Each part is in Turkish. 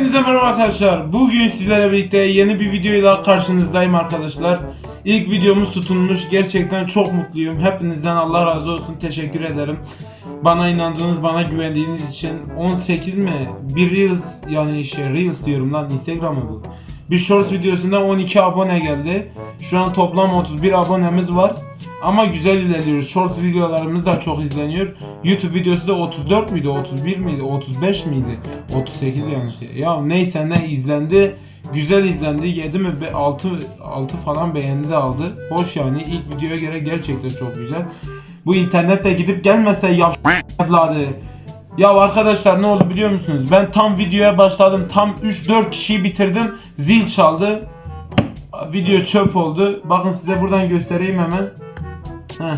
Hepinize merhaba arkadaşlar. Bugün sizlerle birlikte yeni bir videoyla karşınızdayım arkadaşlar. İlk videomuz tutulmuş. Gerçekten çok mutluyum. Hepinizden Allah razı olsun. Teşekkür ederim. Bana inandığınız, bana güvendiğiniz için 18 mi? Bir Reels yani şey Reels diyorum lan Instagram mı bu? Bir Shorts videosunda 12 abone geldi. Şu an toplam 31 abonemiz var. Ama güzel ilerliyoruz. Shorts videolarımız da çok izleniyor. YouTube videosu da 34 müydü? 31 miydi? 35 miydi? 38 yanlış. Ya neyse ne izlendi. Güzel izlendi. 7 mi? 6 6 falan beğeni de aldı. Hoş yani. ilk videoya göre gerçekten çok güzel. Bu internette gidip gelmese ya evladı. Ya arkadaşlar ne oldu biliyor musunuz? Ben tam videoya başladım. Tam 3-4 kişiyi bitirdim. Zil çaldı. Video çöp oldu. Bakın size buradan göstereyim hemen. Heh,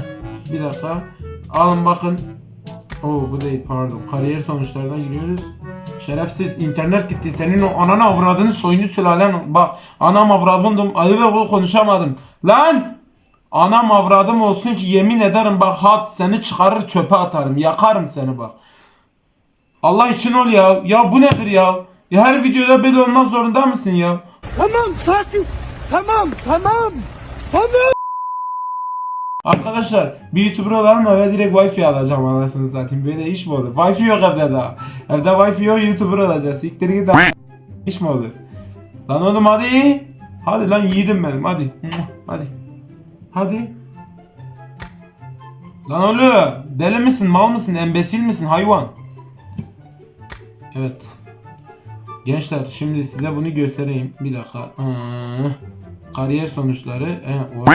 bir dakika. Alın bakın. Oo bu değil pardon. Kariyer sonuçlarına giriyoruz. Şerefsiz internet gitti. Senin o ananı avradını soyunu sülalen. Bak anam avradımdım. Ayı ve konuşamadım. Lan! Anam avradım olsun ki yemin ederim bak hat seni çıkarır çöpe atarım. Yakarım seni bak. Allah için ol ya. Ya bu nedir ya? Ya her videoda böyle olmak zorunda mısın ya? Tamam sakin. Tamam tamam. Tamam. Arkadaşlar bir YouTuber olalım eve direkt Wi-Fi alacağım anasını zaten. Böyle iş mi olur? Wi-Fi yok evde daha. Evde Wi-Fi yok YouTuber olacağız. Siktir git lan. İş mi olur? Lan oğlum hadi. Hadi lan yiğidim benim hadi. Hadi. Hadi. Lan oğlum deli misin mal mısın embesil misin hayvan? Evet. Gençler şimdi size bunu göstereyim. Bir dakika. Aa, kariyer sonuçları. Ee, o-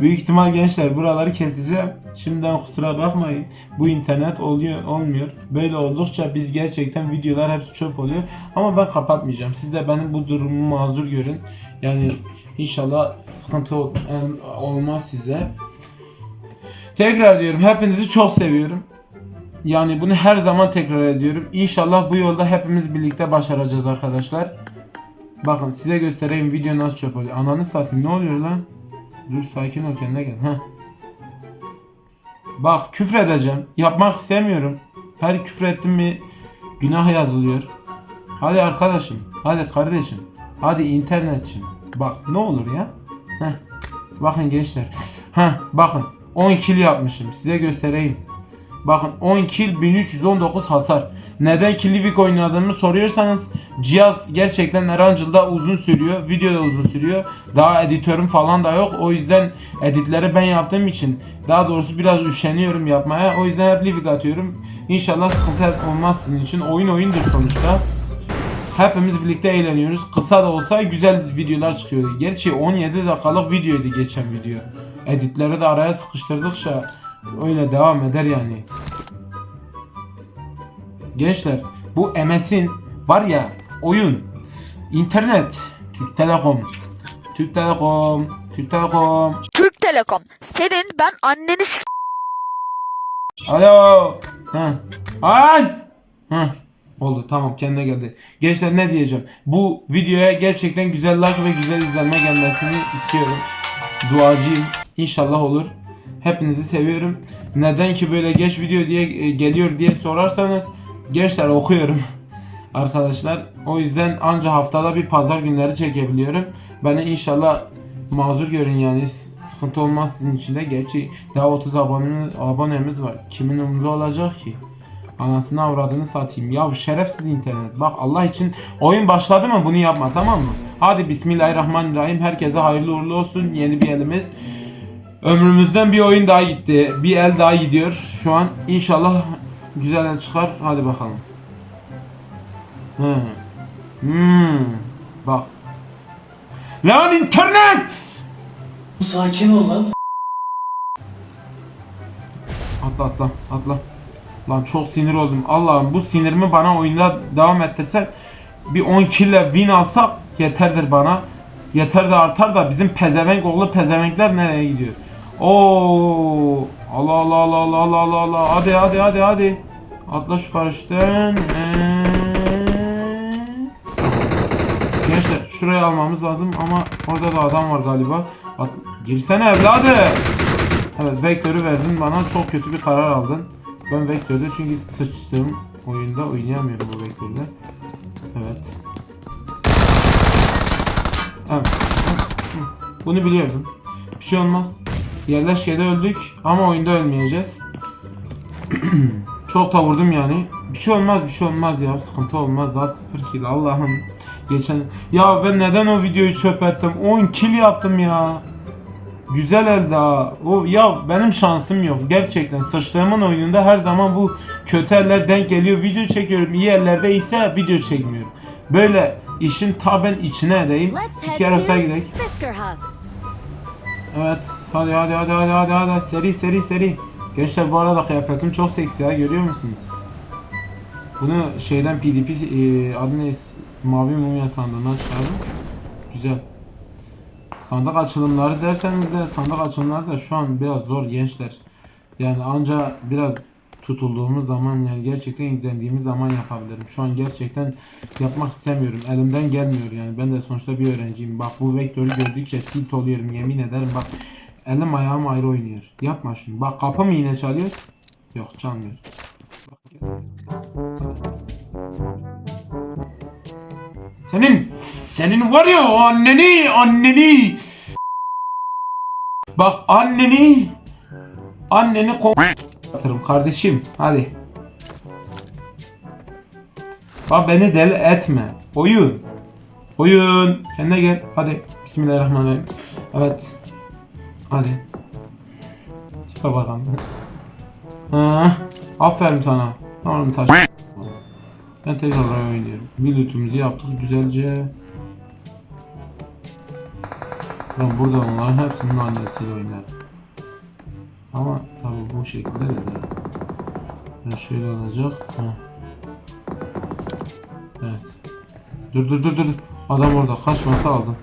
Büyük ihtimal gençler buraları keseceğim. Şimdiden kusura bakmayın. Bu internet oluyor olmuyor. Böyle oldukça biz gerçekten videolar hepsi çöp oluyor. Ama ben kapatmayacağım. Siz de benim bu durumu mazur görün. Yani inşallah sıkıntı olmaz size. Tekrar diyorum hepinizi çok seviyorum. Yani bunu her zaman tekrar ediyorum. İnşallah bu yolda hepimiz birlikte başaracağız arkadaşlar. Bakın size göstereyim video nasıl çöp oluyor. Ananı satayım ne oluyor lan? Dur sakin ol kendine gel. Heh. Bak küfür edeceğim. Yapmak istemiyorum. Her küfür ettim mi günah yazılıyor. Hadi arkadaşım. Hadi kardeşim. Hadi internetçim. Bak ne olur ya. Heh. Bakın gençler. Heh, bakın 10 kill yapmışım. Size göstereyim. Bakın 10 kill 1319 hasar. Neden Killivik oynadığımı soruyorsanız cihaz gerçekten Erangel'da uzun sürüyor. Videoda uzun sürüyor. Daha editörüm falan da yok. O yüzden editleri ben yaptığım için daha doğrusu biraz üşeniyorum yapmaya. O yüzden hep Livik atıyorum. İnşallah sıkıntı olmaz sizin için. Oyun oyundur sonuçta. Hepimiz birlikte eğleniyoruz. Kısa da olsa güzel videolar çıkıyor. Gerçi 17 dakikalık videoydu geçen video. Editleri de araya sıkıştırdıkça öyle devam eder yani. Gençler bu MS'in var ya oyun, internet, Türk Telekom, Türk Telekom, Türk Telekom. Türk Telekom. Senin ben anneni s- Alo. Heh. An. Heh. Oldu tamam kendine geldi. Gençler ne diyeceğim? Bu videoya gerçekten güzel like ve güzel izlenme gelmesini istiyorum. Duacıyım. İnşallah olur. Hepinizi seviyorum. Neden ki böyle geç video diye e, geliyor diye sorarsanız gençler okuyorum. Arkadaşlar o yüzden anca haftada bir pazar günleri çekebiliyorum. Beni inşallah mazur görün yani sıkıntı olmaz sizin için de. Gerçi daha 30 abone, abonemiz var. Kimin umurunda olacak ki? Anasını avradını satayım. Ya şerefsiz internet. Bak Allah için oyun başladı mı bunu yapma tamam mı? Hadi Bismillahirrahmanirrahim. Herkese hayırlı uğurlu olsun. Yeni bir elimiz. Ömrümüzden bir oyun daha gitti. Bir el daha gidiyor. Şu an inşallah güzel el çıkar. Hadi bakalım. Hmm. Bak. Lan internet! Sakin ol lan. Atla atla atla. Lan çok sinir oldum. Allah'ım bu sinirimi bana oyunda devam ettirsen bir 10 kill ile win alsak yeterdir bana. Yeter de artar da bizim pezevenk oğlu pezevenkler nereye gidiyor? Oo! Allah Allah Allah Allah Allah Allah Allah. Hadi hadi hadi hadi. Atla şu paraşütten. Ee... Gençler şurayı almamız lazım ama orada da adam var galiba. At... Girsene evladı. Evet vektörü verdin bana çok kötü bir karar aldın. Ben vektörde çünkü sıçtığım oyunda oynayamıyorum bu vektörde. Evet. Evet. Bunu biliyordum. Bir şey olmaz. Yerleşkede öldük ama oyunda ölmeyeceğiz. Çok da vurdum yani. Bir şey olmaz bir şey olmaz ya. Sıkıntı olmaz. Daha sıfır kill Allah'ım. Geçen... Ya ben neden o videoyu çöp ettim? 10 kill yaptım ya. Güzel elde ha. O ya benim şansım yok. Gerçekten sıçtığımın oyununda her zaman bu kötü eller denk geliyor. Video çekiyorum. İyi ellerde ise video çekmiyorum. Böyle işin ta ben içine edeyim. To gidelim. Evet. Hadi hadi hadi hadi hadi hadi. Seri seri seri. Gençler bu arada kıyafetim çok seksi ya görüyor musunuz? Bunu şeyden PDP e, adı ne? Mavi mumya sandığından çıkardım. Güzel. Sandık açılımları derseniz de sandık açılımları da şu an biraz zor gençler. Yani anca biraz tutulduğumuz zaman yani gerçekten izlendiğimiz zaman yapabilirim. Şu an gerçekten yapmak istemiyorum. Elimden gelmiyor yani. Ben de sonuçta bir öğrenciyim. Bak bu vektörü gördükçe tilt oluyorum yemin ederim. Bak elim ayağım ayrı oynuyor. Yapma şunu. Bak kapı mı yine çalıyor? Yok çalmıyor. Senin senin var ya o anneni anneni Bak anneni anneni kon Atırım kardeşim hadi. Bak beni deli etme. Oyun. Oyun. Kendine gel. Hadi. Bismillahirrahmanirrahim. Evet. Hadi. Tipe bakalım. Ha, aferin sana. Oğlum taş. Ben tekrar oynuyorum. Milletimizi yaptık güzelce. Ben burada onların hepsinin annesiyle oynarım. Ama tabii bu şekilde de. Yani şöyle olacak. Ha. Evet. Dur dur dur dur. Adam orada kaçmasa aldım.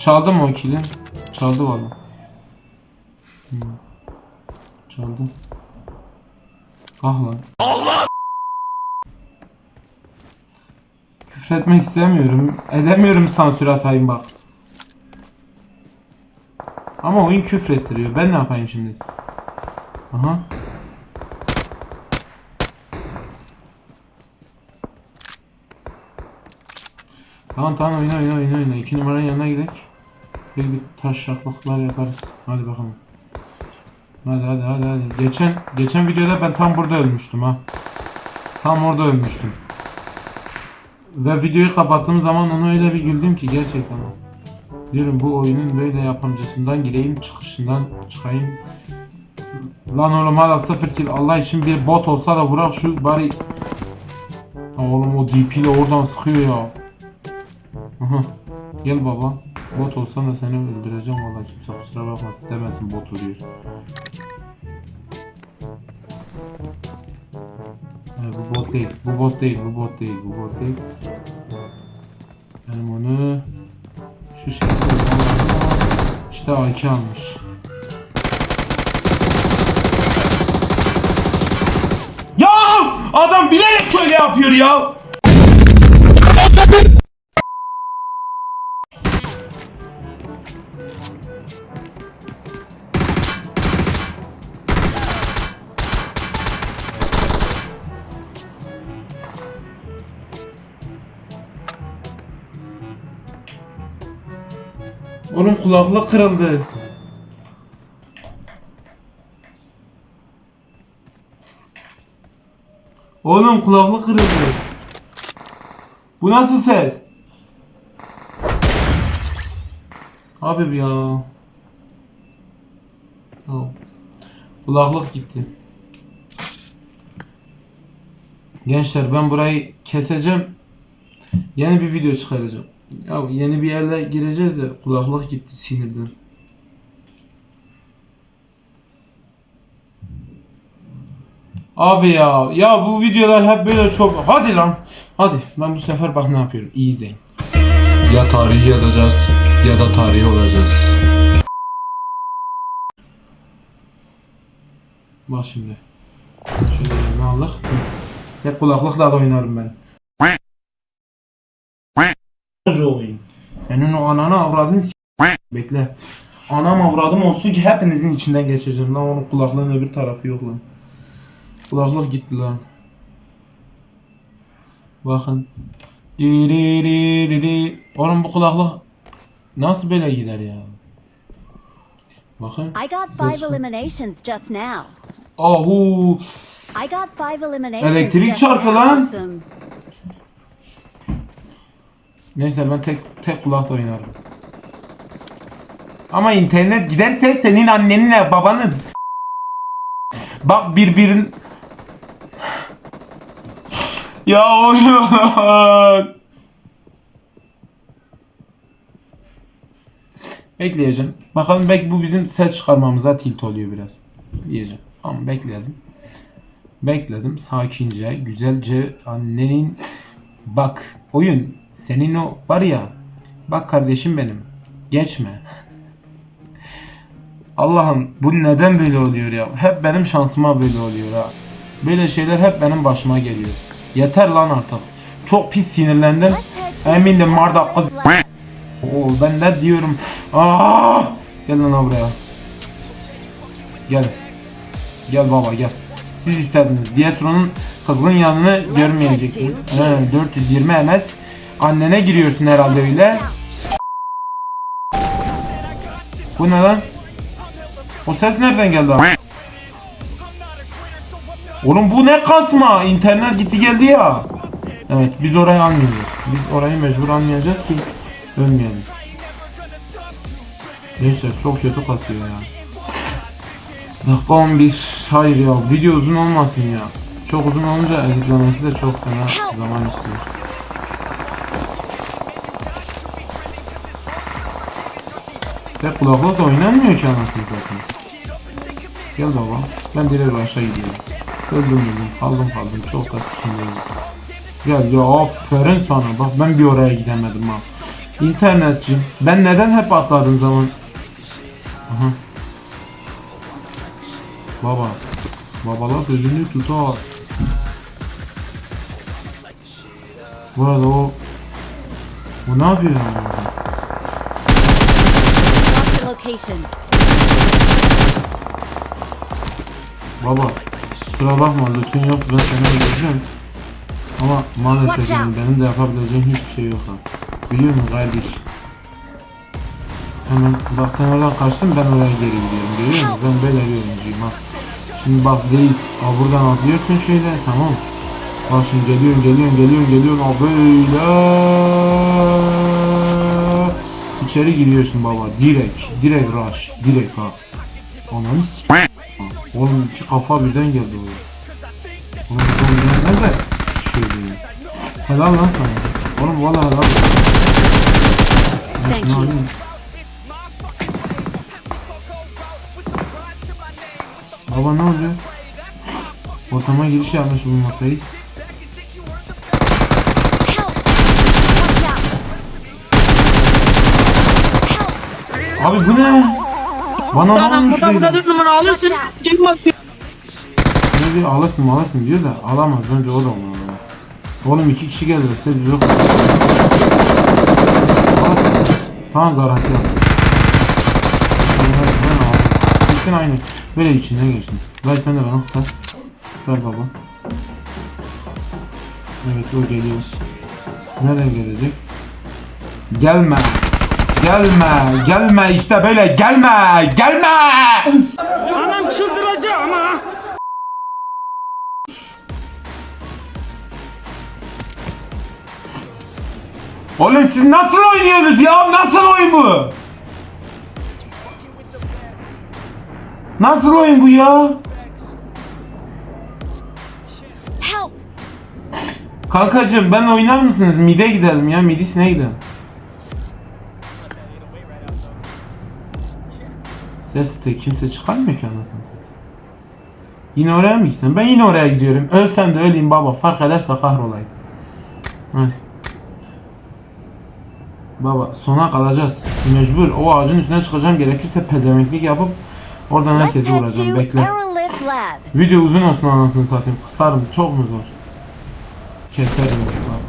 Çaldı mı o kili? Çaldı valla. Hmm. Çaldı. Ah lan. Küfretmek istemiyorum. Edemiyorum sansür atayım bak. Ama oyun küfrettiriyor. Ben ne yapayım şimdi? Aha. Tamam tamam oyna oyna oyna oyna. İki numaranın yanına gidelim. Bir, bir taş şaklaklar yaparız. Hadi bakalım. Hadi hadi hadi hadi. Geçen geçen videoda ben tam burada ölmüştüm ha. Tam orada ölmüştüm. Ve videoyu kapattığım zaman ona öyle bir güldüm ki gerçekten. Diyorum bu oyunun böyle yapımcısından gireyim çıkışından çıkayım. Lan oğlum hala sıfır kill Allah için bir bot olsa da vurak şu bari. Oğlum o DP ile oradan sıkıyor ya. Aha. Gel baba. Bot olsan da seni öldüreceğim valla kimse kusura bakmasın demesin bot vuruyor. Ha, bu bot değil, bu bot değil, bu bot değil, bu bot değil. Benim onu şu şekilde. İşte AK almış. Ya adam bilerek böyle yapıyor ya. Kulaklık kırıldı. Oğlum kulaklık kırıldı. Bu nasıl ses? Abi ya. Oh. Kulaklık gitti. Gençler ben burayı keseceğim. Yeni bir video çıkaracağım. Ya yeni bir yerle gireceğiz de kulaklık gitti sinirden. Abi ya ya bu videolar hep böyle çok hadi lan hadi ben bu sefer bak ne yapıyorum iyi izleyin. Ya tarihi yazacağız ya da tarihi olacağız. Bak şimdi. Şöyle elime aldık. Tek kulaklıkla da oynarım ben. oyun. Senin o ananı avradın s- Bekle. Anam avradım olsun ki hepinizin içinden geçeceğim. Lan onun kulaklığın öbür tarafı yok lan. Kulaklık gitti lan. Bakın. Diririririri. Oğlum bu kulaklık nasıl böyle gider ya? Bakın. I got five eliminations just now. Ahu. I got five eliminations Elektrik just çarptı now. lan. Awesome. Neyse ben tek tek kulakla oynarım. Ama internet giderse senin annenle babanın Bak birbirin Ya oyun Bekleyeceğim. Bakalım belki bu bizim ses çıkarmamıza tilt oluyor biraz. Diyeceğim. Ama bekledim. Bekledim sakince, güzelce annenin bak oyun senin o var ya bak kardeşim benim geçme. Allah'ım bu neden böyle oluyor ya? Hep benim şansıma böyle oluyor ha. Böyle şeyler hep benim başıma geliyor. Yeter lan artık. Çok pis sinirlendim. To Eminim Marda kız. Oo, ben ne diyorum? Aa! Gel lan buraya. Gel. Gel baba gel. Siz istediniz. Diyetro'nun kızgın yanını to He, 420 MS. Annene giriyorsun herhalde öyle. Bu ne lan? O ses nereden geldi abi? Oğlum bu ne kasma? İnternet gitti geldi ya. Evet biz orayı almayacağız. Biz orayı mecbur almayacağız ki ölmeyelim. Gençler çok kötü kasıyor ya. Dakika 11. Hayır ya video uzun olmasın ya. Çok uzun olunca editlemesi de çok fena zaman istiyor. Tek kulaklıkla oynanmıyor ki anasını zaten. Gel baba. Ben direkt aşağı gidiyorum. Öldüm öldüm. Kaldım kaldım. Çok da sikindeyim. Gel ya aferin sana. Bak ben bir oraya gidemedim ha. İnternetçi. Ben neden hep atladığım zaman... Aha. Baba. Babalar sözünü tutar. Bu arada o... O ne yapıyor? Location. Baba. Kusura bakma lütfen yok ben seni öldüreceğim. Ama maalesef yani benim de yapabileceğim hiçbir şey yok. Biliyor musun kardeş? Hemen bak sen oradan kaçtın ben oraya geri gidiyorum görüyor musun? Ben böyle bir oyuncuyum ha. Şimdi bak reis al buradan atlıyorsun şöyle tamam. Bak şimdi geliyorsun geliyorsun geliyorsun geliyorsun al böyle. İçeri giriyorsun baba direkt direkt rush direkt ha. Ananı s- Oğlum iki kafa birden geldi oraya. Oğlum bu oyunlar nerede? Şey değil. Helal lan sana. Oğlum valla helal. Thank you. Baba ne oluyor? Ortama giriş yapmış bulunmaktayız. Abi bu ne? Bana ne Adam olmuş burada burada böyle? dört numara alırsın. Kim bakıyor? Ne diyor alırsın alırsın diyor da alamaz önce o da onu alır. Oğlum iki kişi gelirse yok. Al. Tamam garanti al. Ben, ben aldım. Gittin aynı. Böyle içinden geçtin. Ver sen de bana. Ver. Ver baba. Evet o geliyor. Nereden gelecek? Gelme. Gelme. Gelme işte böyle gelme. Gelme. Anam çıldıracak ama. Oğlum siz nasıl oynuyorsunuz ya? Nasıl oyun bu? Nasıl oyun bu ya? Help! Kankacım ben oynar mısınız? Mide gidelim ya. Midisine gidelim. Ses de kimse çıkarmıyor ki anasını satayım. Yine oraya mı gitsen? Ben yine oraya gidiyorum. Ölsem de öleyim baba. Fark ederse kahrolayım. Hadi. Baba sona kalacağız. Mecbur. O ağacın üstüne çıkacağım. Gerekirse pezevenklik yapıp oradan herkesi vuracağım. Bekle. Video uzun olsun anasını satayım. Kısarım. Çok mu zor? Keserim.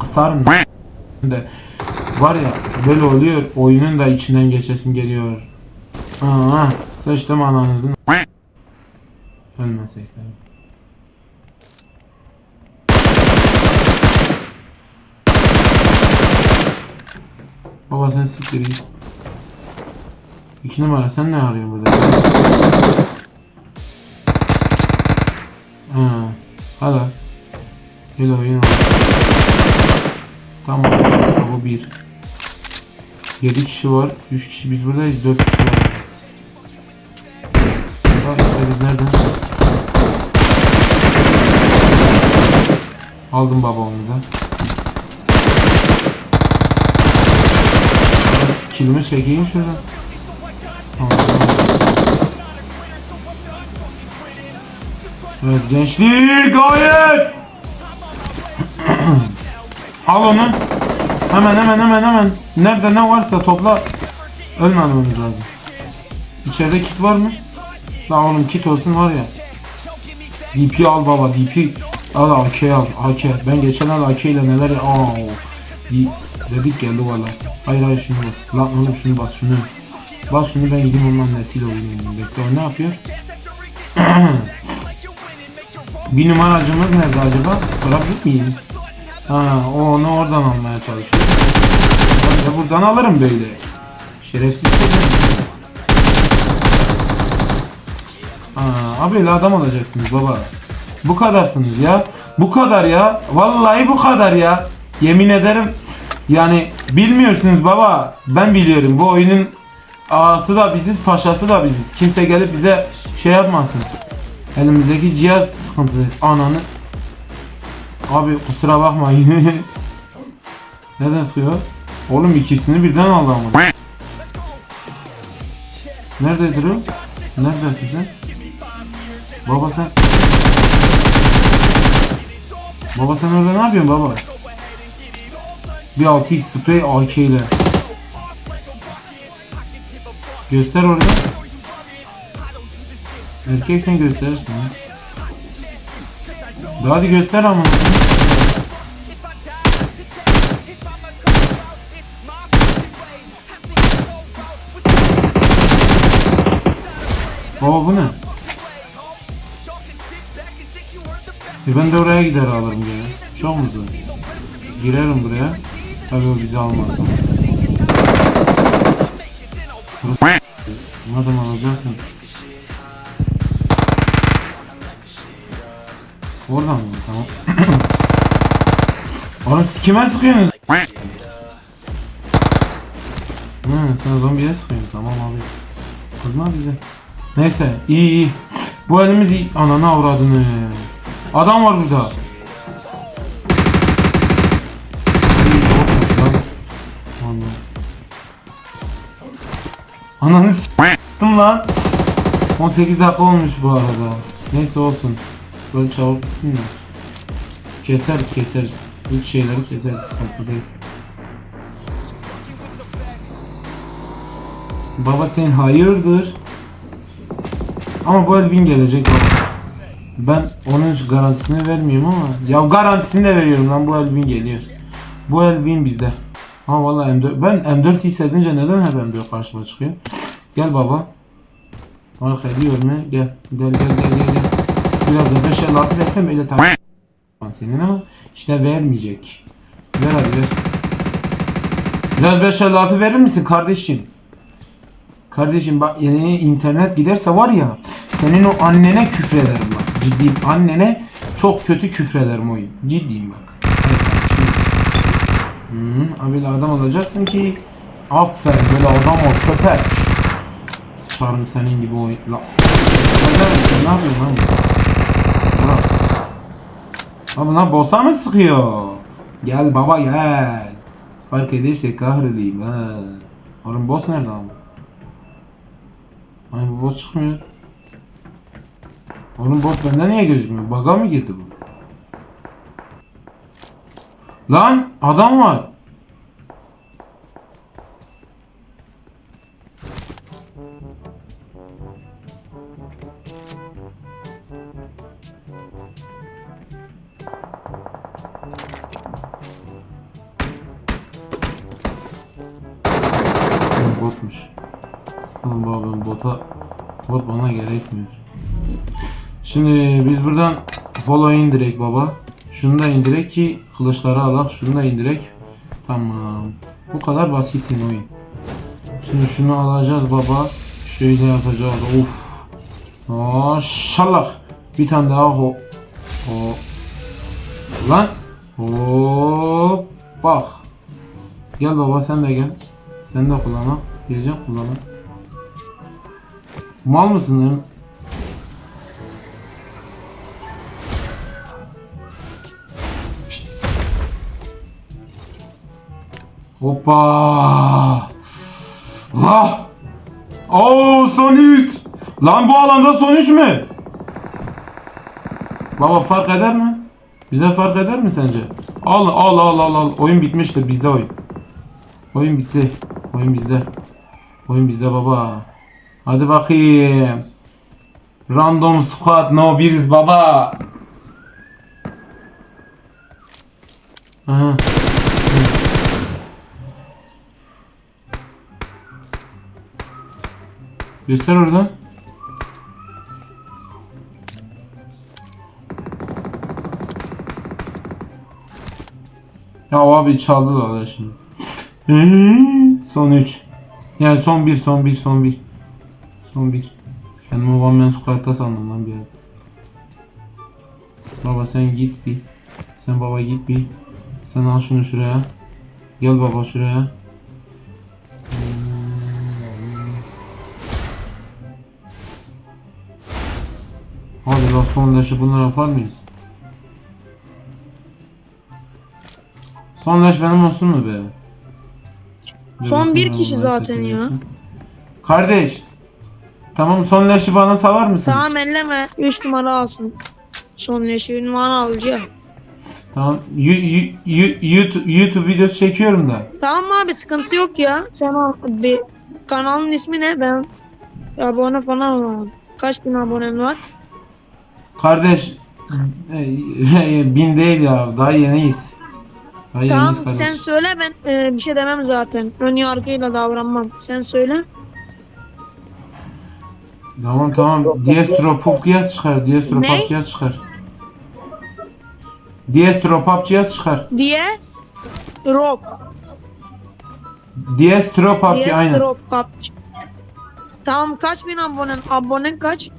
Kısarım. de. Var ya böyle oluyor oyunun da içinden geçesim geliyor. Aa, sıçtım ananızın. Ölmesek de. Baba sen siktir git. İki numara sen ne arıyorsun burada? Ha, hala. Hello var. Tamam. Bu bir. 7 kişi var. 3 kişi biz buradayız. 4 kişi var. Biz nereden? Aldım baba onu da. Kilimi çekeyim şuradan. Evet gençlik gayet. Al onu. Hemen hemen hemen hemen. Nerede ne varsa topla. Ölmememiz lazım. İçeride kit var mı? La oğlum kit olsun var ya. DP al baba DP. Al AK al AK. Ben geçen al AK ile neler ya. Aa, dedik geldi valla. Hayır hayır şunu bas. Lan oğlum şunu bas şunu. Bas şunu ben gideyim onun annesiyle oynayayım. Bekle ne yapıyor? Bir numaracımız nerede acaba? Sorabilir miyim? Ha, o onu oradan almaya çalışıyor. Ben de buradan alırım böyle. Şerefsiz çocuğum. Ha, abiyle adam olacaksınız baba. Bu kadarsınız ya. Bu kadar ya. Vallahi bu kadar ya. Yemin ederim. Yani bilmiyorsunuz baba. Ben biliyorum. Bu oyunun ağası da biziz, paşası da biziz. Kimse gelip bize şey yapmasın. Elimizdeki cihaz sıkıntılı. Ananı. Abi kusura bakmayın. Neden sıkıyor? Oğlum ikisini birden aldı ama. Nerededir o? Neredesin sen? Baba sen... Baba sen orada ne yapıyorsun baba? Bir 6x sprey AK ile. Göster orada. Erkek sen gösterirsin ya. De Hadi göster ama. Baba bu ne? E ben de oraya gider alırım gene. Çok mu zor? Girerim buraya. Tabii o bizi almaz. Madem alacak mı? Oradan mı? Tamam. Oğlum siz kime sıkıyorsunuz? Hı, sen zombiye sıkıyorsun. Tamam abi. Kızma bize. Neyse iyi iyi. Bu elimiz iyi. Ananı avradını. Adam var burada. Ananı s**tım lan. 18 dakika olmuş bu arada. Neyse olsun. Böyle çabuk bitsin de. Keseriz keseriz. İlk şeyleri keseriz sıkıntı değil. Baba sen hayırdır? Ama bu Elvin gelecek baba. Ben onun garantisini vermiyorum ama ya garantisini de veriyorum lan bu Elvin geliyor. Bu Elvin bizde. Ha vallahi M4 ben M4 hissedince neden hep M4 karşıma çıkıyor? Gel baba. Fark ediyor mu? Gel. Gel gel gel gel. gel. Biraz da 5 el altı versem öyle tabii. Senin ama işte vermeyecek. Ver hadi ver. Biraz 5 el altı verir misin kardeşim? Kardeşim bak yeni internet giderse var ya senin o annene küfrederim. Ciddiyim annene çok kötü küfrederim oyun. Ciddiyim bak. Hı, abiyle adam olacaksın ki aferin böyle adam ol köpek. Sıçarım senin gibi oyun. La. Ne yapıyorsun lan? Ha bunlar bossa mı sıkıyor? Gel baba gel. Fark ederse kahroleyim ha. Oğlum boss nerede abi? Ay bu boss çıkmıyor. Oğlum boss bende niye gözükmüyor? Baga mı girdi bu? Lan adam var. Buradan polo indirek baba. Şunu da indirek ki kılıçları alak. Şunu da indirek. Tamam. Bu kadar basitsin oyun. Şimdi şunu alacağız baba. Şöyle yapacağız. Of. Maşallah. Bir tane daha ho. Ho. Lan. Hop. Bak. Gel baba sen de gel. Sen de kullan Gelecek kullan. Mal mısın Hoppa. Ah. Oo son 3. Lan bu alanda son 3 mü? Baba fark eder mi? Bize fark eder mi sence? Al al al al al. Oyun bitmiştir bizde oyun. Oyun bitti. Oyun bizde. Oyun bizde baba. Hadi bakayım. Random squad no biriz baba. Aha. Göster oradan. Ya abi çaldılar ya şimdi. Son 3. Yani son 1, son 1, son 1. Son 1. Kendimi One Man Squad'da sandım lan bir ara. Baba sen git bir. Sen baba git bir. Sen al şunu şuraya. Gel baba şuraya. Son leşi bunlar yapar mıyız? Son leş benim olsun mu be? Son bir kişi zaten ya. Kardeş. Tamam son leşi bana salar mısın? Tamam elleme 3 numara alsın. Son ünvanı alacağım. Tamam. Yu- YouTube, YouTube videosu çekiyorum da. Tamam abi sıkıntı yok ya. Sen al bir kanalın ismi ne? Ben abone falan olamam. Kaç bin abonen var? Kardeş e, bin değil ya. Daha yeniyiz. Daha Tamam yeniyiz kardeş. sen söyle ben e, bir şey demem zaten. Ön yargıyla davranmam. Sen söyle. Tamam tamam. Diestro Pop yaz çıkar. Diestro Ne? Çıkar. Diestro Pop yaz çıkar. Dies Rock. Diestro PUBG Dies aynen. PUBG. Tamam kaç bin abonen? Abonen kaç?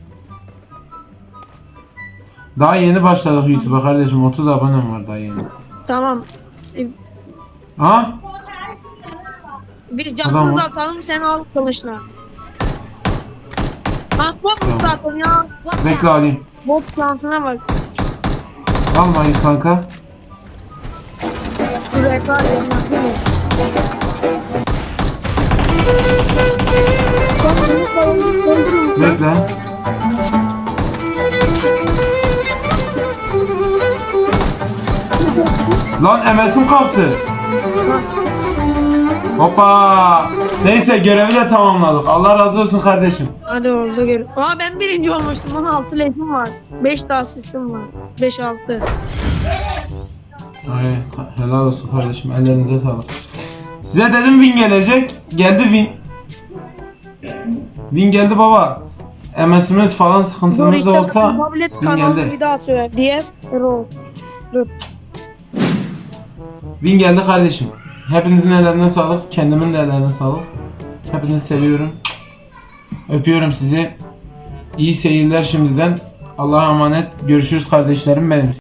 Daha yeni başladık YouTube'a kardeşim. 30 abonem var daha yeni. Tamam. Ha? Biz Adam canımızı var. atalım sen al kılıçla. Ah bot Tamam. zaten ya. Bekle alayım. Bot şansına bak. Almayın kanka. Şuraya kar yanına. Bekle. Lan MS'im kalktı. Hoppa. Neyse görevi de tamamladık. Allah razı olsun kardeşim. Hadi oldu gör. Aa ben birinci olmuştum. 16 leşim var. 5 de asistim var. 5-6. Ay, helal olsun kardeşim. Ellerinize sağlık. Size dedim Win gelecek. Geldi Win. Win geldi baba. MS'imiz falan Dur sıkıntımız işte da olsa Win kanalı geldi. bir daha söyle. Diye. Dur. Win geldi kardeşim. Hepinizin ellerine sağlık. Kendimin de ellerine sağlık. Hepinizi seviyorum. Öpüyorum sizi. İyi seyirler şimdiden. Allah'a emanet. Görüşürüz kardeşlerim benim.